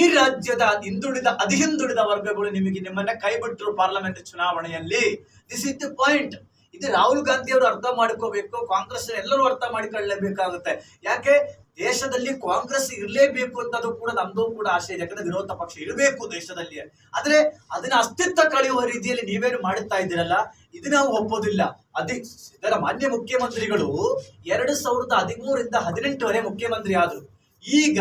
ಈ ರಾಜ್ಯದ ಹಿಂದುಳಿದ ಅತಿ ಹಿಂದುಳಿದ ವರ್ಗಗಳು ನಿಮಗೆ ನಿಮ್ಮನ್ನ ಕೈ ಬಿಟ್ಟರು ಪಾರ್ಲಿಮೆಂಟ್ ಚುನಾವಣೆಯಲ್ಲಿ. ದಿಸ್ ಇಸ್ ದಿ ಪಾಯಿಂಟ್ ಇದು ರಾಹುಲ್ ಗಾಂಧಿ ಅವರು ಅರ್ಥ ಮಾಡ್ಕೋಬೇಕು, ಕಾಂಗ್ರೆಸ್ ಎಲ್ಲರೂ ಅರ್ಥ ಮಾಡಿಕೊಳ್ಳಲೇಬೇಕಾಗುತ್ತೆ ಯಾಕೆ? ದೇಶದಲ್ಲಿ ಕಾಂಗ್ರೆಸ್ ಇರಲೇಬೇಕು ಅಂತದ್ದು ಕೂಡ ನಮ್ದು ಕೂಡ ಆಶೆ ಇದೆ. ಯಾಕಂದ್ರೆ ವಿರೋಧ ಪಕ್ಷ ಇರಬೇಕು ದೇಶದಲ್ಲಿ ಆದ್ರೆ ಅದನ್ನ ಅಸ್ತಿತ್ವ ಕಳೆಯುವ ರೀತಿಯಲ್ಲಿ ನೀವೇನು ಮಾಡುತ್ತಾ ಇದ್ದೀರಲ್ಲ, ಇದು ನಾವು ಒಪ್ಪೋದಿಲ್ಲ. ಅದಿ, ಇದರ ಮಾನ್ಯ ಮುಖ್ಯಮಂತ್ರಿಗಳು ಎರಡು ಸಾವಿರದ ಹದಿಮೂರಿಂದ ಹದಿನೆಂಟುವರೆ ಮುಖ್ಯಮಂತ್ರಿ ಆದರು. ಈಗ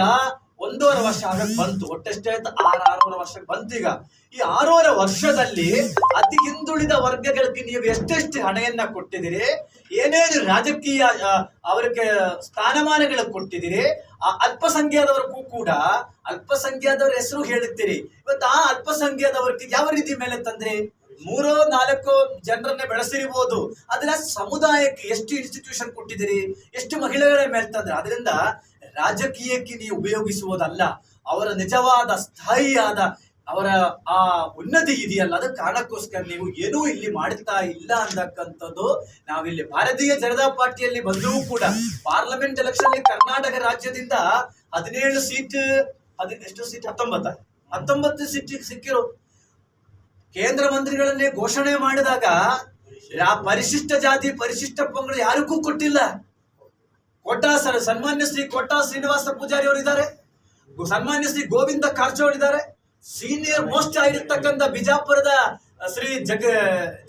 ಒಂದೂವರೆ ವರ್ಷ ಆಗಕ್ ಬಂತು. ಒಟ್ಟೆಷ್ಟೇ ಆಯ್ತು, ಆರು, ಆರೂವರೆ ವರ್ಷಕ್ಕೆ ಬಂತು ಈಗ. ಈ ಆರೂವರೆ ವರ್ಷದಲ್ಲಿ ಅತಿ ಹಿಂದುಳಿದ ವರ್ಗಗಳಿಗೆ ನೀವು ಎಷ್ಟೆಷ್ಟು ಹಣೆಯನ್ನ ಕೊಟ್ಟಿದ್ದೀರಿ? ಏನೇನು ರಾಜಕೀಯ ಅವರಿಗೆ ಸ್ಥಾನಮಾನಗಳು ಕೊಟ್ಟಿದ್ದೀರಿ? ಆ ಅಲ್ಪಸಂಖ್ಯಾತವರಿಗೂ ಕೂಡ ಅಲ್ಪಸಂಖ್ಯಾದವರ ಹೆಸರು ಹೇಳುತ್ತೀರಿ. ಇವತ್ತು ಆ ಅಲ್ಪಸಂಖ್ಯಾತವರಿಗೆ ಯಾವ ರೀತಿ ಮೇಲೆ ತಂದ್ರಿ? ಮೂರೋ, ನಾಲ್ಕು ಜನರನ್ನ ಬೆಳೆಸಿರಬಹುದು ಅದನ್ನ ಸಮುದಾಯಕ್ಕೆ ಎಷ್ಟು ಇನ್ಸ್ಟಿಟ್ಯೂಷನ್ ಕೊಟ್ಟಿದ್ದೀರಿ? ಎಷ್ಟು ಮಹಿಳೆಗಳ ಮೇಲೆ ತಂದ್ರೆ? ಅದರಿಂದ ರಾಜಕೀಯಕ್ಕೆ ನೀವು ಉಪಯೋಗಿಸುವುದಲ್ಲ, ಅವರ ನಿಜವಾದ ಸ್ಥಾಯಿಯಾದ ಅವರ ಆ ಉನ್ನತಿ ಇದೆಯಲ್ಲ ಅದ ಕಾರಣಕ್ಕೋಸ್ಕರ ನೀವು ಏನೂ ಇಲ್ಲಿ ಮಾಡುತ್ತಾ ಇಲ್ಲ ಅಂತಕ್ಕಂಥದ್ದು ನಾವಿಲ್ಲಿ ಭಾರತೀಯ ಜನತಾ ಪಾರ್ಟಿಯಲ್ಲಿ ಬಂದರೂ ಕೂಡ ಪಾರ್ಲಿಮೆಂಟ್ ಎಲೆಕ್ಷನ್ ಕರ್ನಾಟಕ ರಾಜ್ಯದಿಂದ ಹದಿನೇಳು ಸೀಟ್ ಅದಕ್ಕೆ ಎಷ್ಟು ಸೀಟ್? ಹತ್ತೊಂಬತ್ತ. ಹತ್ತೊಂಬತ್ತು ಸೀಟ್ ಸಿಕ್ಕಿರೋ. ಕೇಂದ್ರ ಮಂತ್ರಿಗಳನ್ನೇ ಘೋಷಣೆ ಮಾಡಿದಾಗ ಪರಿಶಿಷ್ಟ ಜಾತಿ, ಪರಿಶಿಷ್ಟ ಪಂಗಡ ಯಾರಿಗೂ ಕೊಟ್ಟಿಲ್ಲ. ಕೊಟ್ಟ ಸನ್ಮಾನ್ಯ ಶ್ರೀ ಕೊಟ್ಟ ಶ್ರೀನಿವಾಸ ಪೂಜಾರಿ ಅವರು ಇದ್ದಾರೆ ಸನ್ಮಾನ್ಯ ಶ್ರೀ ಗೋವಿಂದ ಕಾರಜೋಳ ಇದ್ದಾರೆ ಸೀನಿಯರ್ ಮೋಸ್ಟ್ ಆಗಿರ್ತಕ್ಕಂಥ ಬಿಜಾಪುರದ ಶ್ರೀ ಜಗ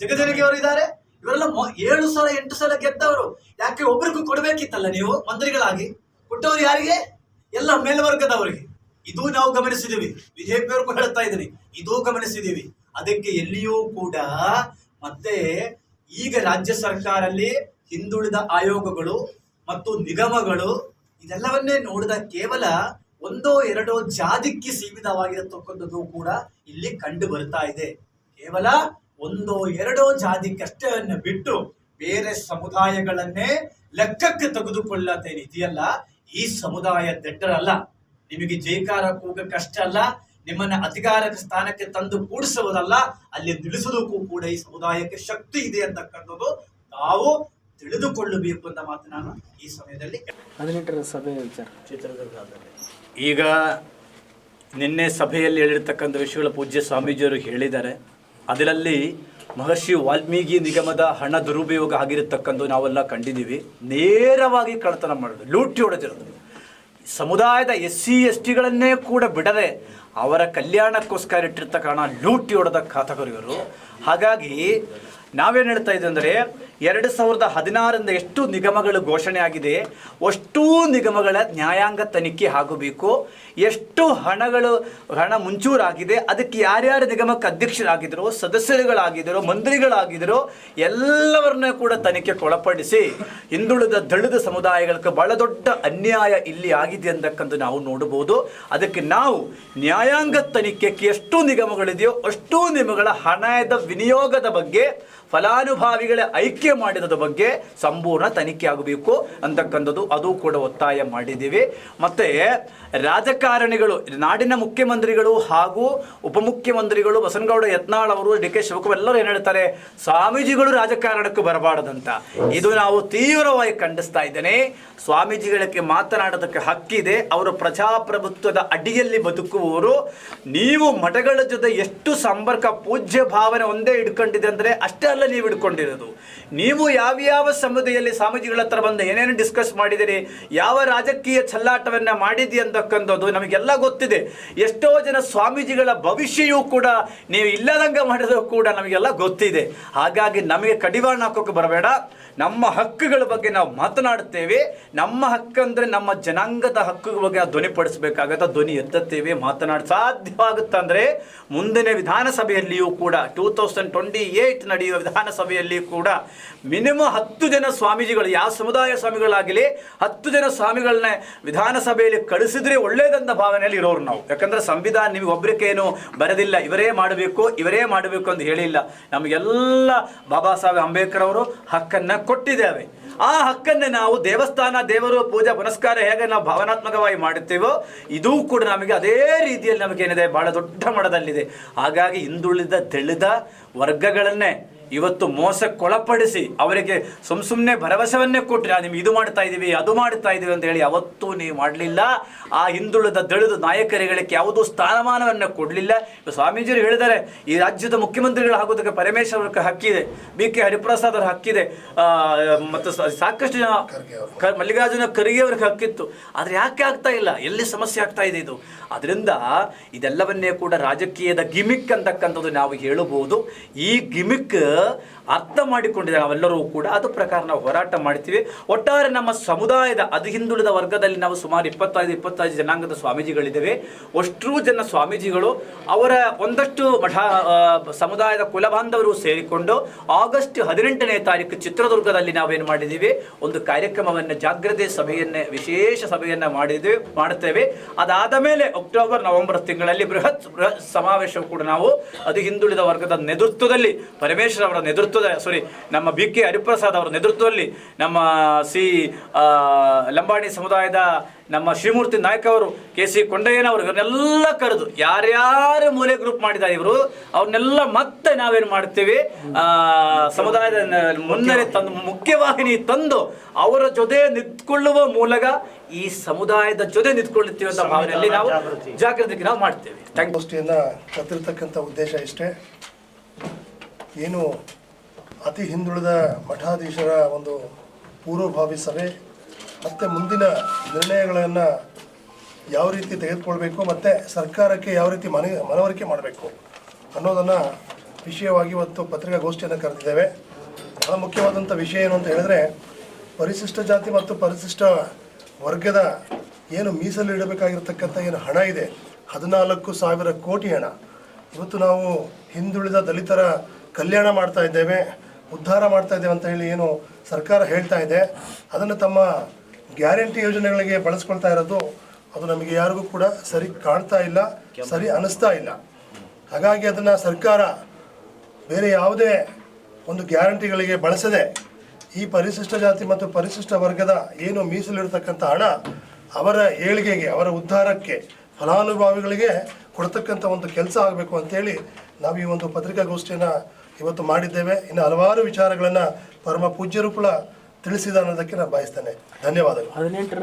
ಜಗಜನಿಗೆ ಅವರು ಇದ್ದಾರೆ ಇವರೆಲ್ಲ ಏಳು ಸಲ, ಎಂಟು ಸಲ ಗೆದ್ದವರು. ಯಾಕೆ, ಒಬ್ರಿಗೂ ಕೊಡಬೇಕಿತ್ತಲ್ಲ ನೀವು, ಮಂತ್ರಿಗಳಾಗಿ? ಕೊಟ್ಟವರು ಯಾರಿಗೆ? ಎಲ್ಲ ಮೇಲ್ವರ್ಗದವರಿಗೆ. ಇದು ನಾವು ಗಮನಿಸಿದೀವಿ ಬಿಜೆಪಿಯವ್ರಿಗೂ ಹೇಳ್ತಾ ಇದ್ದೀನಿ. ಇದು ಗಮನಿಸಿದೀವಿ ಅದಕ್ಕೆ ಎಲ್ಲಿಯೂ ಕೂಡ ಮತ್ತೆ ಈಗ ರಾಜ್ಯ ಸರ್ಕಾರಲ್ಲಿ ಹಿಂದುಳಿದ ಆಯೋಗಗಳು ಮತ್ತು ನಿಗಮಗಳು ಇದೆಲ್ಲವನ್ನೇ ನೋಡಿದ ಕೇವಲ ಒಂದೋ ಎರಡೋ ಜಾತಿಗೆ ಸೀಮಿತವಾಗಿರತಕ್ಕಂಥದ್ದು ಕೂಡ ಇಲ್ಲಿ ಕಂಡು ಬರ್ತಾ ಇದೆ. ಕೇವಲ ಒಂದೋ ಎರಡೋ ಜಾತಿಗಷ್ಟೇ ಬಿಟ್ಟು ಬೇರೆ ಸಮುದಾಯಗಳನ್ನೇ ಲೆಕ್ಕಕ್ಕೆ ತೆಗೆದುಕೊಳ್ಳತೆ ಇದೆಯಲ್ಲ, ಈ ಸಮುದಾಯ ದಡ್ಡರಲ್ಲ. ನಿಮಗೆ ಜೈಕಾರ ಕೂಗಕ್ಕಷ್ಟೇ ಅಲ್ಲ, ನಿಮ್ಮನ್ನ ಅಧಿಕಾರದ ಸ್ಥಾನಕ್ಕೆ ತಂದು ಕೂಡಿಸುವುದಲ್ಲ, ಅಲ್ಲಿ ನಿಲ್ಲಿಸೋದಕ್ಕೂ ಕೂಡ ಈ ಸಮುದಾಯಕ್ಕೆ ಶಕ್ತಿ ಇದೆ ಅಂತಕ್ಕಂಥದ್ದು ತಾವು ತಿಳಿದುಕೊಳ್ಳಬೇಕು ಅಂತ ಮಾತು ನಾನು ಈ ಸಮಯದಲ್ಲಿ ಹದಿನೆಂಟರ ಸಭೆ ವಿಚಾರ. ಈಗ ನಿನ್ನೆ ಸಭೆಯಲ್ಲಿ ಹೇಳಿರ್ತಕ್ಕಂಥ ವಿಷಯಗಳ ಪೂಜ್ಯ ಸ್ವಾಮೀಜಿಯವರು ಹೇಳಿದ್ದಾರೆ. ಅದರಲ್ಲಿ ಮಹರ್ಷಿ ವಾಲ್ಮೀಕಿ ನಿಗಮದ ಹಣ ದುರುಪಯೋಗ ಆಗಿರತಕ್ಕಂಥ ನಾವೆಲ್ಲ ಕಂಡಿದ್ದೀವಿ. ನೇರವಾಗಿ ಕಳ್ಳತನ ಮಾಡೋದು ಲೂಟಿ ಹೊಡೆದಿರೋದು. ಸಮುದಾಯದ ಎಸ್ ಸಿ ಎಸ್ ಟಿಗಳನ್ನೇ ಕೂಡ ಬಿಡದೆ ಅವರ ಕಲ್ಯಾಣಕ್ಕೋಸ್ಕರ ಇಟ್ಟಿರ್ತಕ್ಕ ಹಣ ಲೂಟಿ ಹೊಡೆದ ಖಾತಕರು ಇವರು. ಹಾಗಾಗಿ ನಾವೇನು ಹೇಳ್ತಾ ಇದ್ದೀವಿ ಅಂದರೆ ಎರಡು ಸಾವಿರದ ಹದಿನಾರರಿಂದ ಎಷ್ಟು ನಿಗಮಗಳು ಘೋಷಣೆ ಆಗಿದೆ ಅಷ್ಟೂ ನಿಗಮಗಳ ನ್ಯಾಯಾಂಗ ತನಿಖೆ ಆಗಬೇಕು. ಎಷ್ಟು ಹಣಗಳು, ಹಣ ಮುಂಚೂರಾಗಿದೆ ಅದಕ್ಕೆ ಯಾರ್ಯಾರು ನಿಗಮಕ್ಕೆ ಅಧ್ಯಕ್ಷರಾಗಿದ್ದರು, ಸದಸ್ಯರುಗಳಾಗಿದ್ದರೋ, ಮಂತ್ರಿಗಳಾಗಿದ್ದರೋ, ಎಲ್ಲವರನ್ನ ಕೂಡ ತನಿಖೆಗೆ ಒಳಪಡಿಸಿ ಹಿಂದುಳಿದ ದಳಿದ ಸಮುದಾಯಗಳಿಗೆ ಬಹಳ ದೊಡ್ಡ ಅನ್ಯಾಯ ಇಲ್ಲಿ ಆಗಿದೆ ಅಂತಕ್ಕಂಥ ನಾವು ನೋಡಬಹುದು. ಅದಕ್ಕೆ ನಾವು ನ್ಯಾಯಾಂಗ ತನಿಖೆಗೆ ಎಷ್ಟು ನಿಗಮಗಳಿದೆಯೋ ಅಷ್ಟೂ ನಿಗಮಗಳ ಹಣದ ವಿನಿಯೋಗದ ಬಗ್ಗೆ ಫಲಾನುಭವಿಗಳ ಐಕ್ಯ ಮಾಡಿದದ ಬಗ್ಗೆ ಸಂಪೂರ್ಣ ತನಿಖೆ ಆಗಬೇಕು ಅಂತಕ್ಕಂಥದ್ದು ಅದು ಕೂಡ ಒತ್ತಾಯ ಮಾಡಿದ್ದೀವಿ. ಮತ್ತೆ ರಾಜಕಾರಣಿಗಳು, ನಾಡಿನ ಮುಖ್ಯಮಂತ್ರಿಗಳು ಹಾಗೂ ಉಪಮುಖ್ಯಮಂತ್ರಿಗಳು ಬಸನಗೌಡ, ಯತ್ನಾಳ್ ಅವರು, ಡಿ ಕೆ ಶಿವಕುಮಾರ್ ಎಲ್ಲರೂ ಏನು ಹೇಳ್ತಾರೆ, ಸ್ವಾಮೀಜಿಗಳು ರಾಜಕಾರಣಕ್ಕೆ ಬರಬಾರದಂತ. ಇದು ನಾವು ತೀವ್ರವಾಗಿ ಖಂಡಿಸ್ತಾ ಇದ್ದೇನೆ. ಸ್ವಾಮೀಜಿಗಳಿಗೆ ಮಾತನಾಡೋದಕ್ಕೆ ಹಕ್ಕಿದೆ ಅವರು ಪ್ರಜಾಪ್ರಭುತ್ವದ ಅಡಿಯಲ್ಲಿ ಬದುಕುವವರು. ನೀವು ಮಠಗಳ ಜೊತೆ ಎಷ್ಟು ಸಂಪರ್ಕ, ಪೂಜ್ಯ ಭಾವನೆ ಒಂದೇ ಇಟ್ಕೊಂಡಿದೆ ಅಂದರೆ ಅಷ್ಟೇ ಅಲ್ಲ ನೀವು ಹಿಡ್ಕೊಂಡಿರೋದು. ನೀವು ಯಾವ್ಯಾವ ಸಮುದಾಯದಲ್ಲಿ ಸ್ವಾಮೀಜಿಗಳ ಹತ್ರ ಬಂದು ಏನೇನು ಡಿಸ್ಕಸ್ ಮಾಡಿದಿರಿ, ಯಾವ ರಾಜಕೀಯ ಚಲ್ಲಾಟವನ್ನ ಮಾಡಿದಿ ಅಂತಕ್ಕಂಥದ್ದು ನಮಗೆಲ್ಲ ಗೊತ್ತಿದೆ. ಎಷ್ಟೋ ಜನ ಸ್ವಾಮೀಜಿಗಳ ಭವಿಷ್ಯವೂ ಕೂಡ ನೀವು ಇಲ್ಲದಂಗ ಮಾಡಿದ್ರು ಕೂಡ ನಮಗೆಲ್ಲ ಗೊತ್ತಿದೆ. ಹಾಗಾಗಿ ನಮಗೆ ಕಡಿವಾಣ ಹಾಕೋಕೆ ಬರಬೇಡ. ನಮ್ಮ ಹಕ್ಕುಗಳ ಬಗ್ಗೆ ನಾವು ಮಾತನಾಡುತ್ತೇವೆ ನಮ್ಮ ಹಕ್ಕಂದ್ರೆ ನಮ್ಮ ಜನಾಂಗದ ಹಕ್ಕುಗಳ ಬಗ್ಗೆ ಧ್ವನಿಪಡಿಸಬೇಕಾಗತ್ತೆ ಧ್ವನಿ ಎತ್ತುತ್ತೇವೆ, ಮಾತನಾಡ ಸಾಧ್ಯವಾಗುತ್ತಂದ್ರೆ ಮುಂದಿನ ವಿಧಾನಸಭೆಯಲ್ಲಿಯೂ ಕೂಡ ಟೂ ತೌಸಂಡ್ ಟ್ವೆಂಟಿ ಏಯ್ಟ್ ನಡೆಯುವ ವಿಧಾನಸಭೆಯಲ್ಲಿಯೂ ಕೂಡ ಮಿನಿಮಮ್ ಹತ್ತು ಜನ ಸ್ವಾಮೀಜಿಗಳು, ಯಾವ ಸಮುದಾಯ ಸ್ವಾಮಿಗಳಾಗಲಿ ಹತ್ತು ಜನ ಸ್ವಾಮಿಗಳನ್ನ ವಿಧಾನಸಭೆಯಲ್ಲಿ ಕಳಿಸಿದ್ರೆ ಒಳ್ಳೇದಂತ ಭಾವನೆಯಲ್ಲಿ ಇರೋರು ನಾವು. ಯಾಕಂದ್ರೆ ಸಂವಿಧಾನ ನಿಮಗೆ ಒಬ್ಬರಿಕೇನು ಬರೆದಿಲ್ಲ, ಇವರೇ ಮಾಡಬೇಕು ಇವರೇ ಮಾಡಬೇಕು ಅಂತ ಹೇಳಿಲ್ಲ. ನಮಗೆಲ್ಲ ಬಾಬಾ ಸಾಹೇಬ್ ಅಂಬೇಡ್ಕರ್ ಅವರು ಹಕ್ಕನ್ನ ಕೊಟ್ಟಿದ್ದೇವೆ. ಆ ಹಕ್ಕನ್ನೇ ನಾವು ದೇವಸ್ಥಾನ, ದೇವರು ಪೂಜಾ, ಪುನಸ್ಕಾರ ಹೇಗೆ ನಾವು ಭಾವನಾತ್ಮಕವಾಗಿ ಮಾಡುತ್ತೇವೋ, ಇದೂ ಕೂಡ ನಮಗೆ ಅದೇ ರೀತಿಯಲ್ಲಿ ನಮಗೇನಿದೆ, ಬಹಳ ದೊಡ್ಡ ಮಟ್ಟದಲ್ಲಿದೆ. ಹಾಗಾಗಿ ಹಿಂದುಳಿದ, ತಿಳಿದ ವರ್ಗಗಳನ್ನೇ ಇವತ್ತು ಮೋಸಕ್ಕೊಳಪಡಿಸಿ ಅವರಿಗೆ ಸುಮ್ ಸುಮ್ಮನೆ ಭರವಸೆವನ್ನೇ ಕೊಟ್ಟರೆ ನಾವು ನಿಮ್ಗೆ ಇದು ಮಾಡ್ತಾ ಇದ್ದೀವಿ ಅದು ಮಾಡ್ತಾ ಇದ್ದೀವಿ ಅಂತ ಹೇಳಿ ಯಾವತ್ತೂ ನೀವು ಮಾಡಲಿಲ್ಲ. ಆ ಹಿಂದುಳಿದ ದಳಿದು ನಾಯಕರುಗಳಿಗೆ ಯಾವುದೂ ಸ್ಥಾನಮಾನವನ್ನು ಕೊಡಲಿಲ್ಲ. ಸ್ವಾಮೀಜಿಯವರು ಹೇಳಿದ್ದಾರೆ ಈ ರಾಜ್ಯದ ಮುಖ್ಯಮಂತ್ರಿಗಳು ಆಗೋದಕ್ಕೆ ಪರಮೇಶ್ವರ್ ಅವ್ರಿಗೆ ಹಕ್ಕಿದೆ ಬಿ ಕೆ ಹರಿಪ್ರಸಾದ್ ಅವ್ರ ಹಕ್ಕಿದೆ ಮತ್ತು ಸಾಕಷ್ಟು ಜನ ಮಲ್ಲಿಕಾರ್ಜುನ ಖರ್ಗೆ ಅವ್ರಿಗೆ ಹಕ್ಕಿತ್ತು. ಆದರೆ ಯಾಕೆ ಆಗ್ತಾ ಇಲ್ಲ? ಎಲ್ಲಿ ಸಮಸ್ಯೆ ಆಗ್ತಾ ಇದೆ ಇದು? ಅದರಿಂದ ಇದೆಲ್ಲವನ್ನೇ ಕೂಡ ರಾಜಕೀಯದ ಗಿಮಿಕ್ ಅಂತಕ್ಕಂಥದ್ದು ನಾವು ಹೇಳಬಹುದು. ಈ ಗಿಮಿಕ್ ಅರ್ಥ ಮಾಡಿಕೊಂಡಿದೆ ನಾವೆಲ್ಲರೂ ಕೂಡ ಅದು ಪ್ರಕಾರ ನಾವು ಹೋರಾಟ ಮಾಡ್ತೀವಿ. ಒಟ್ಟಾರೆ ನಮ್ಮ ಸಮುದಾಯದ, ಅದು ಹಿಂದುಳಿದ ವರ್ಗದಲ್ಲಿ ನಾವು ಸುಮಾರು ಇಪ್ಪತ್ತೈದು ಇಪ್ಪತ್ತೈದು ಜನಾಂಗದ ಸ್ವಾಮೀಜಿಗಳಿದ್ದೇವೆ. ಅಷ್ಟೂ ಜನ ಸ್ವಾಮೀಜಿಗಳು ಅವರ ಒಂದಷ್ಟು ಮಠ ಸಮುದಾಯದ ಕುಲಬಾಂಧವರು ಸೇರಿಕೊಂಡು ಆಗಸ್ಟ್ ಹದಿನೆಂಟನೇ ತಾರೀಕು ಚಿತ್ರದುರ್ಗದಲ್ಲಿ ನಾವೇನು ಮಾಡಿದ್ದೀವಿ? ಒಂದು ಕಾರ್ಯಕ್ರಮವನ್ನು, ಜಾಗ್ರತೆ ಸಭೆಯನ್ನೇ, ವಿಶೇಷ ಸಭೆಯನ್ನು ಮಾಡಿದ್ವಿ, ಮಾಡುತ್ತೇವೆ. ಅದಾದ ಮೇಲೆ ಅಕ್ಟೋಬರ್, ನವೆಂಬರ್ ತಿಂಗಳಲ್ಲಿ ಬೃಹತ್ ಬೃಹತ್ ಸಮಾವೇಶವು ಕೂಡ ನಾವು ಅದು ಹಿಂದುಳಿದ ವರ್ಗದ ನೇತೃತ್ವದಲ್ಲಿ ಪರಮೇಶ್ವರ್ ಅವರ ನೇತೃತ್ವದ ಸಾರಿ ನಮ್ಮ ಬಿ ಕೆ ಹರಿಪ್ರಸಾದ್ ಅವರ ನೇತೃತ್ವದಲ್ಲಿ ನಮ್ಮ ಸಿ ಆ, ಲಂಬಾಣಿ ಸಮುದಾಯದ ನಮ್ಮ ಶ್ರೀಮೂರ್ತಿ ನಾಯ್ಕ ಅವರು ಕೆ ಸಿ ಕೊಂಡಯ್ಯನವರು ಇವರನ್ನೆಲ್ಲ ಕರೆದು ಯಾರ್ಯಾರು ಮೂಲೆ ಗ್ರೂಪ್ ಮಾಡಿದ್ದಾರೆ ಇವರು ಅವ್ರನ್ನೆಲ್ಲ ಮತ್ತೆ ನಾವೇನು ಮಾಡ್ತೀವಿ ಆ, ಸಮುದಾಯದ ಮುನ್ನಡೆ ತಂದು ಮುಖ್ಯವಾಹಿನಿ ತಂದು ಅವರ ಜೊತೆ ನಿಂತ್ಕೊಳ್ಳುವ ಮೂಲಕ ಈ ಸಮುದಾಯದ ಜೊತೆ ನಿಂತ್ಕೊಳ್ಳುತ್ತೀವಿ ಅಂತ ಭಾವನೆಯಲ್ಲಿ ನಾವು ಜಾಗೃತಿ. ನಾವು ಮಾಡ್ತೇವೆ. ಉದ್ದೇಶ ಇಷ್ಟೇ. ಏನು ಅತಿ ಹಿಂದುಳಿದ ಮಠಾಧೀಶರ ಒಂದು ಪೂರ್ವಭಾವಿ ಸಭೆ, ಮತ್ತು ಮುಂದಿನ ನಿರ್ಣಯಗಳನ್ನು ಯಾವ ರೀತಿ ತೆಗೆದುಕೊಳ್ಬೇಕು, ಮತ್ತು ಸರ್ಕಾರಕ್ಕೆ ಯಾವ ರೀತಿ ಮನ, ಮನವರಿಕೆ ಮಾಡಬೇಕು ಅನ್ನೋದನ್ನು ವಿಷಯವಾಗಿ ಇವತ್ತು ಪತ್ರಿಕಾಗೋಷ್ಠಿಯನ್ನು ಕರೆದಿದ್ದೇವೆ. ಬಹಳ ಮುಖ್ಯವಾದಂಥ ವಿಷಯ ಏನು ಅಂತ ಹೇಳಿದ್ರೆ, ಪರಿಶಿಷ್ಟ ಜಾತಿ ಮತ್ತು ಪರಿಶಿಷ್ಟ ವರ್ಗದ ಏನು ಮೀಸಲು ಇಡಬೇಕಾಗಿರ್ತಕ್ಕಂಥ ಏನು ಹಣ ಇದೆ, ಹದಿನಾಲ್ಕು ಸಾವಿರ ಕೋಟಿ ಹಣ. ಇವತ್ತು ನಾವು ಹಿಂದುಳಿದ ದಲಿತರ ಕಲ್ಯಾಣ ಮಾಡ್ತಾ ಇದ್ದೇವೆ, ಉದ್ಧಾರ ಮಾಡ್ತಾ ಇದ್ದೇವೆ ಅಂತ ಹೇಳಿ ಏನು ಸರ್ಕಾರ ಹೇಳ್ತಾ ಇದೆ. ಅದನ್ನು ತಮ್ಮ ಗ್ಯಾರಂಟಿ ಯೋಜನೆಗಳಿಗೆ ಬಳಸ್ಕೊಳ್ತಾ ಇರೋದು ಅದು ನಮಗೆ ಯಾರಿಗೂ ಕೂಡ ಸರಿ ಕಾಣ್ತಾ ಇಲ್ಲ, ಸರಿ ಅನಿಸ್ತಾ ಇಲ್ಲ. ಹಾಗಾಗಿ ಅದನ್ನು ಸರ್ಕಾರ ಬೇರೆ ಯಾವುದೇ ಒಂದು ಗ್ಯಾರಂಟಿಗಳಿಗೆ ಬಳಸದೆ ಈ ಪರಿಶಿಷ್ಟ ಜಾತಿ ಮತ್ತು ಪರಿಶಿಷ್ಟ ವರ್ಗದ ಏನು ಮೀಸಲಿರ್ತಕ್ಕಂಥ ಹಣ ಅವರ ಏಳಿಗೆಗೆ, ಅವರ ಉದ್ಧಾರಕ್ಕೆ, ಫಲಾನುಭವಿಗಳಿಗೆ ಕೊಡ್ತಕ್ಕಂಥ ಒಂದು ಕೆಲಸ ಆಗಬೇಕು ಅಂತೇಳಿ ನಾವು ಈ ಒಂದು ಪತ್ರಿಕಾಗೋಷ್ಠಿಯನ್ನು ಇವತ್ತು ಮಾಡಿದ್ದೇವೆ. ಇನ್ನು ಹಲವಾರು ವಿಚಾರಗಳನ್ನು ಪರಮ ಪೂಜ್ಯರು ಕೂಡ ತಿಳಿಸಿದ ಅನ್ನೋದಕ್ಕೆ ನಾನು ಬಯಸ್ತೇನೆ. ಧನ್ಯವಾದಗಳು.